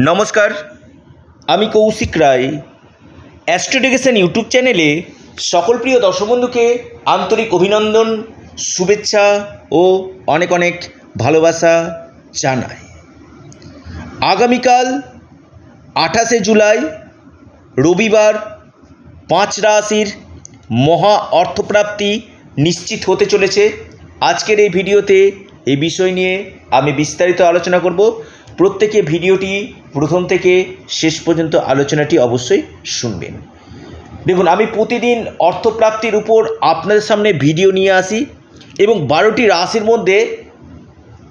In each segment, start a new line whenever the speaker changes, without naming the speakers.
নমস্কার, আমি কৌশিক রায়। অ্যাস্ট্রোডিকেশন ইউটিউব চ্যানেলে সকল প্রিয় দর্শক বন্ধুকে আন্তরিক অভিনন্দন, শুভেচ্ছা ও অনেক অনেক ভালোবাসা জানাই। আগামীকাল আঠাশে জুলাই, রবিবার পাঁচ রাশির মহা অর্থপ্রাপ্তি নিশ্চিত হতে চলেছে। আজকের এই ভিডিওতে এই বিষয় নিয়ে আমি বিস্তারিত আলোচনা করব। প্রত্যেকে ভিডিওটি প্রথম থেকে শেষ পর্যন্ত আলোচনাটি অবশ্যই শুনবেন। দেখুন, আমি প্রতিদিন অর্থপ্রাপ্তির উপর আপনাদের সামনে ভিডিও নিয়ে আসি এবং বারোটি রাশির মধ্যে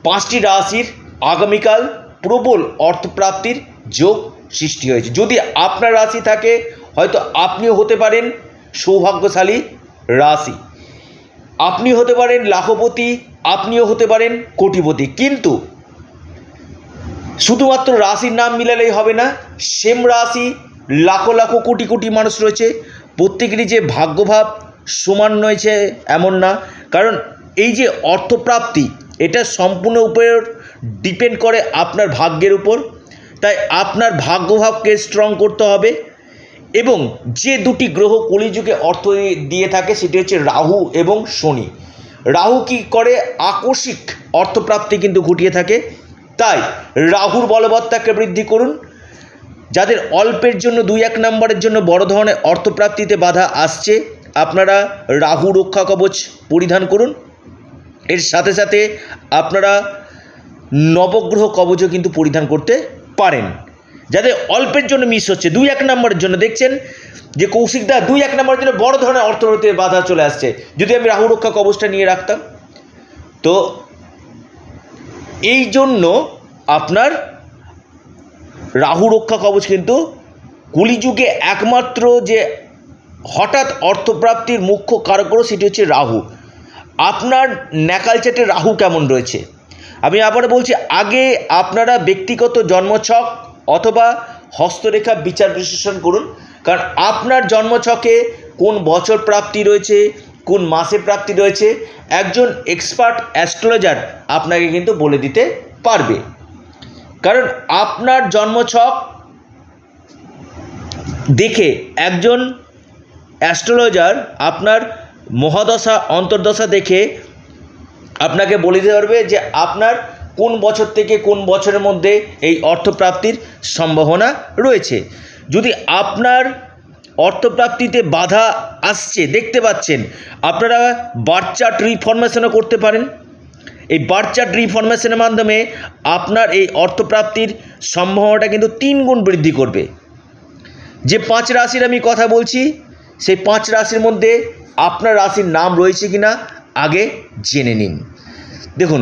পাঁচটি রাশির আগামীকাল প্রবল অর্থপ্রাপ্তির যোগ সৃষ্টি হয়েছে। যদি আপনার রাশি থাকে, হয়তো আপনিও হতে পারেন সৌভাগ্যশালী রাশি। আপনি হতে পারেন লাখপতি, আপনিও হতে পারেন কোটিপতি। কিন্তু শুধুমাত্র রাশির নাম মিলালেই হবে না, সেম রাশি লাখো লাখো কোটি কোটি মানুষ রয়েছে। প্রত্যেকেরই যে ভাগ্যভাব সমান রয়েছে এমন না। কারণ এই যে অর্থপ্রাপ্তি, এটা সম্পূর্ণ উপর ডিপেন্ড করে আপনার ভাগ্যের উপর। তাই আপনার ভাগ্যভাবকে স্ট্রং করতে হবে এবং যে দুটি গ্রহ কলিযুগে অর্থ দিয়ে থাকে, সেটি হচ্ছে রাহু এবং শনি। রাহু কি করে? আকস্মিক অর্থপ্রাপ্তি কিন্তু ঘটিয়ে থাকে। তাই রাহুর বলবত্তাকে বৃদ্ধি করুন। যাদের অল্পের জন্য দুই এক নম্বরের জন্য বড় ধরনের অর্থপ্রাপ্তিতে বাধা আসছে, আপনারা রাহু রক্ষা কবচ পরিধান করুন। এর সাথে সাথে আপনারা নবগ্রহ কবচও কিন্তু পরিধান করতে পারেন। যাদের অল্পের জন্য মিস হচ্ছে, দুই এক নম্বরের জন্য দেখছেন যে কৌশিকদা দুই এক নম্বরের জন্য বড় ধরনের অর্থনীতিতে বাধা চলে আসছে। যদি আমি রাহু রক্ষা কবচটা নিয়ে রাখতাম, তো এই জন্য আপনার রাহু রক্ষা কবচ কিন্তু কলিযুগে একমাত্র যে হঠাৎ অর্থপ্রাপ্তির মুখ্য কারক সেটি হচ্ছে রাহু। আপনার ন্যাকাল চেটে রাহু কেমন রয়েছে? আমি আবার বলছি, আগে আপনারা ব্যক্তিগত জন্মছক অথবা হস্তরেখা বিচার বিশ্লেষণ করুন। কারণ আপনার জন্মছকে কোন বছর প্রাপ্তি রয়েছে কোন মাসে প্রাপ্তি রয়েছে? একজন এক্সপার্ট অ্যাস্ট্রোলজার আপনাকে কিন্তু বলে দিতে পারবে। কারণ আপনার জন্মছক দেখে একজন অ্যাস্ট্রোলজার আপনার মহাদশা, অন্তর্দশা দেখে আপনাকে বলে দিতে পারবে যে আপনার কোন বছর থেকে কোন বছরের মধ্যে এই অর্থপ্রাপ্তির সম্ভাবনা রয়েছে। যদি আপনার অর্থপ্রাপ্তিতে বাধা আসছে, দেখতে পাচ্ছেন। আপনারা বার্থ চার্ট রিফরমেশনও করতে পারেন। এই বার্থ চার্ট রিফরমেশনের মাধ্যমে আপনার এই অর্থপ্রাপ্তির সম্ভাবনাটা কিন্তু তিন গুণ বৃদ্ধি করবে। যে পাঁচ রাশির আমি কথা বলছি, সেই পাঁচ রাশির মধ্যে আপনার রাশির নাম রয়েছে কি না আগে জেনে নিন। দেখুন,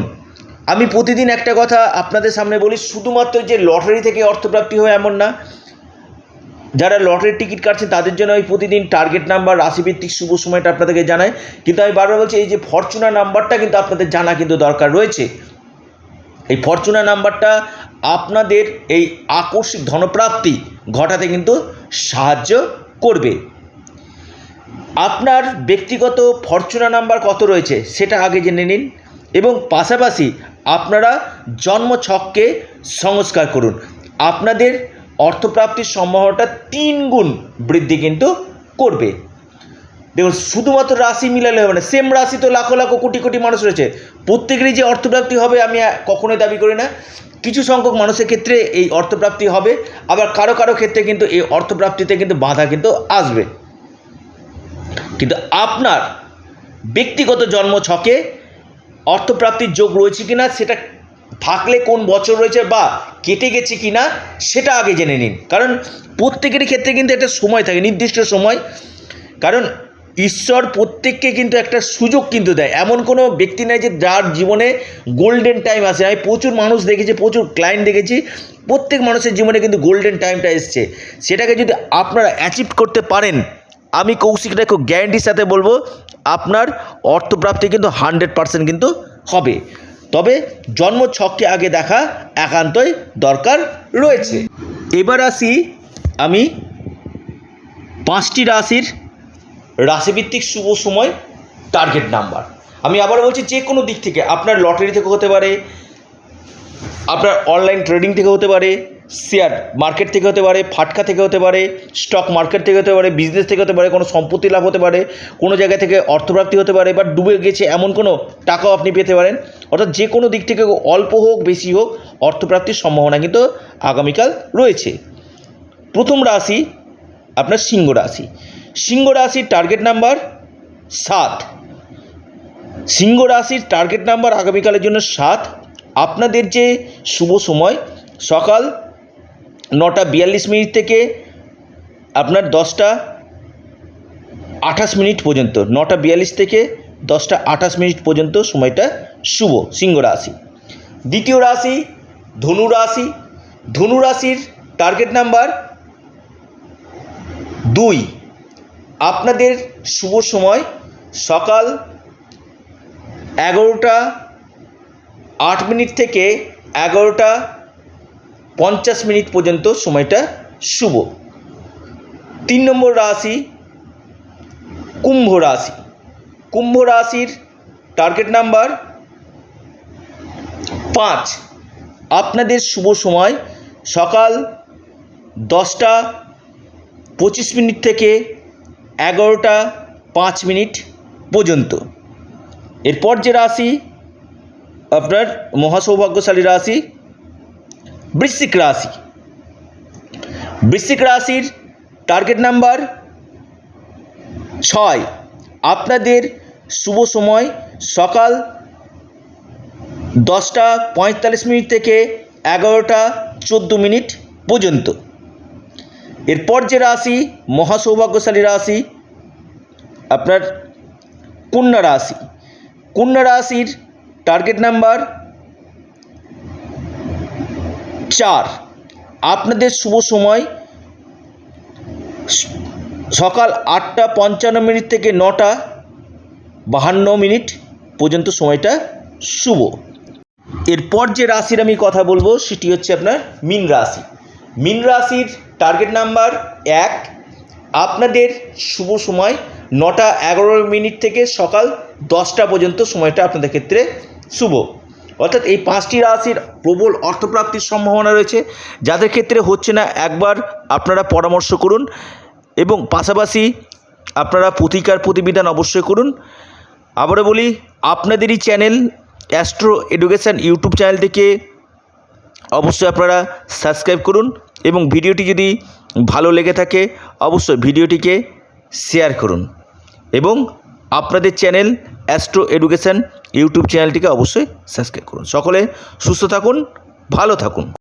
আমি প্রতিদিন একটা কথা আপনাদের সামনে বলি, শুধুমাত্র যে লটারি থেকে অর্থপ্রাপ্তি হয় এমন না যারা লটারির টিকিট কাটছেন, তাদের জন্য আমি প্রতিদিন টার্গেট নাম্বার রাশিভিত্তিক শুভ সময়টা আপনাদেরকে জানাই। কিন্তু আমি বারবার বলছি, এই যে ফরচুনার নাম্বারটা কিন্তু আপনাদের জানা কিন্তু দরকার রয়েছে। এই ফরচুনা নাম্বারটা আপনাদের এই আকস্মিক ধনপ্রাপ্তি ঘটাতে কিন্তু সাহায্য করবে। আপনার ব্যক্তিগত ফরচুনা নাম্বার কত রয়েছে, সেটা আগে জেনে নিন এবং পাশাপাশি আপনারা জন্ম ছককে সংস্কার করুন। আপনাদের অর্থপ্রাপ্তির সম্ভাবনাটা তিন গুণ বৃদ্ধি কিন্তু করবে। দেখুন, শুধুমাত্র রাশি মিলালে হবে না সেম রাশি তো লাখো লাখো কোটি কোটি মানুষ রয়েছে। প্রত্যেকেরই যে অর্থপ্রাপ্তি হবে আমি কখনোই দাবি করি না। কিছু সংখ্যক মানুষের ক্ষেত্রে এই অর্থপ্রাপ্তি হবে, আবার কারও কারও ক্ষেত্রে কিন্তু এই অর্থপ্রাপ্তিতে কিন্তু বাধা কিন্তু আসবে। কিন্তু আপনার ব্যক্তিগত জন্ম ছকে অর্থপ্রাপ্তির যোগ রয়েছে কিনা, সেটা থাকলে কোন বছর রয়েছে বা কেটে গেছে কিনা সেটা আগে জেনে নিন। কারণ প্রত্যেকেরই ক্ষেত্রে কিন্তু একটা সময় থাকে, নির্দিষ্ট সময়। কারণ ঈশ্বর প্রত্যেককে কিন্তু একটা সুযোগ কিন্তু দেয়। এমন কোনো ব্যক্তি নেই যে যার জীবনে গোল্ডেন টাইম আসে আমি প্রচুর মানুষ দেখেছি, প্রচুর ক্লায়েন্ট দেখেছি। প্রত্যেক মানুষের জীবনে কিন্তু গোল্ডেন টাইমটা এসছে। সেটাকে যদি আপনারা অ্যাচিভ করতে পারেন, আমি কৌশিকটা খুব গ্যারেন্টির সাথে বলব, আপনার অর্থপ্রাপ্তি কিন্তু হান্ড্রেড পার্সেন্ট কিন্তু হবে। তবে জন্ম ছককে আগে দেখা একান্তই দরকার রয়েছে। এবার আসি আমি পাঁচটি রাশির রাশিভিত্তিক শুভ সময় টার্গেট নাম্বার আমি আবার বলছি, যে কোনো দিক থেকে, আপনার লটারি থেকে হতে পারে, আপনার অনলাইন ট্রেডিং থেকে হতে পারে শেয়ার মার্কেট থেকে হতে পারে, ফাটকা থেকে হতে পারে, স্টক মার্কেট থেকে হতে পারে, বিজনেস থেকে হতে পারে, কোনো সম্পত্তি লাভ হতে পারে, কোনো জায়গা থেকে অর্থপ্রাপ্তি হতে পারে, বা ডুবে গেছে এমন কোনো টাকাও আপনি পেতে পারেন। অর্থাৎ যে কোনো দিক থেকে অল্প হোক, বেশি হোক, অর্থপ্রাপ্তির সম্ভাবনা কিন্তু আগামীকাল রয়েছে। প্রথম রাশি আপনার সিংহ রাশি। সিংহ রাশির টার্গেট নাম্বার সাত। সিংহ রাশির টার্গেট নাম্বার আগামীকালের জন্য সাত। আপনাদের যে শুভ সময়, সকাল নটা বিয়াল্লিশ মিনিট থেকে আপনার দশটা আঠাশ মিনিট পর্যন্ত, নটা বিয়াল্লিশ থেকে দশটা আঠাশ মিনিট পর্যন্ত সময়টা শুভ, সিংহ রাশি। দ্বিতীয় রাশি, ধনু রাশি। ধনু রাশির টার্গেট নাম্বার দুই। আপনাদের শুভ সময় সকাল এগারোটা আট মিনিট থেকে এগারোটা পঞ্চাশ মিনিট পর্যন্ত সময়টা শুভ। তিন নম্বর রাশি, কুম্ভ রাশি। কুম্ভ রাশির টার্গেট নাম্বার পাঁচ। আপনাদের শুভ সময় সকাল দশটা পঁচিশ মিনিট থেকে এগারোটা পাঁচ মিনিট পর্যন্ত। এরপর যে রাশি, আপনার মহাসৌভাগ্যশালী রাশি বৃশ্চিক রাশি। বৃশ্চিক রাশির টার্গেট নাম্বার ছয়। আপনাদের শুভ সময় সকাল দশটা পঁয়তাল্লিশ মিনিট থেকে এগারোটা চোদ্দ মিনিট পর্যন্ত। এরপর যে রাশি, মহাসৌভাগ্যশালী রাশি, আপনার কন্যা রাশি। কন্যা রাশির টার্গেট নাম্বার চার। আপনাদের শুভ সময়। সকাল আটটা পঞ্চান্ন মিনিট থেকে নটা বাহান্ন মিনিট পর্যন্ত সময়টা শুভ। এরপর যে রাশির আমি কথা বলব, সেটি হচ্ছে আপনার মিন রাশি। মিন রাশির টার্গেট নাম্বার এক। আপনাদের শুভ সময় নটা এগারো মিনিট থেকে সকাল দশটা পর্যন্ত সময়টা আপনাদের ক্ষেত্রে শুভ। অর্থাৎ এই পাঁচটি রাশির প্রবল অর্থপ্রাপ্তির সম্ভাবনা রয়েছে। যাদের ক্ষেত্রে হচ্ছে না, একবার আপনারা পরামর্শ করুন এবং পাশাপাশি আপনারা প্রতিকার প্রতিবিধান অবশ্যই করুন। আবারও বলি, আপনাদেরই channel Astro Education YouTube channel থেকে অবশ্যই আপনারা সাবস্ক্রাইব করুন এবং ভিডিওটি যদি ভালো লেগে থাকে, অবশ্যই ভিডিওটিকে শেয়ার করুন এবং আপনাদের চ্যানেল অ্যাস্ট্রো এডুকেশান ইউটিউব চ্যানেলটিকে অবশ্যই সাবস্ক্রাইব করুন। সকলে সুস্থ থাকুন ভালো থাকুন।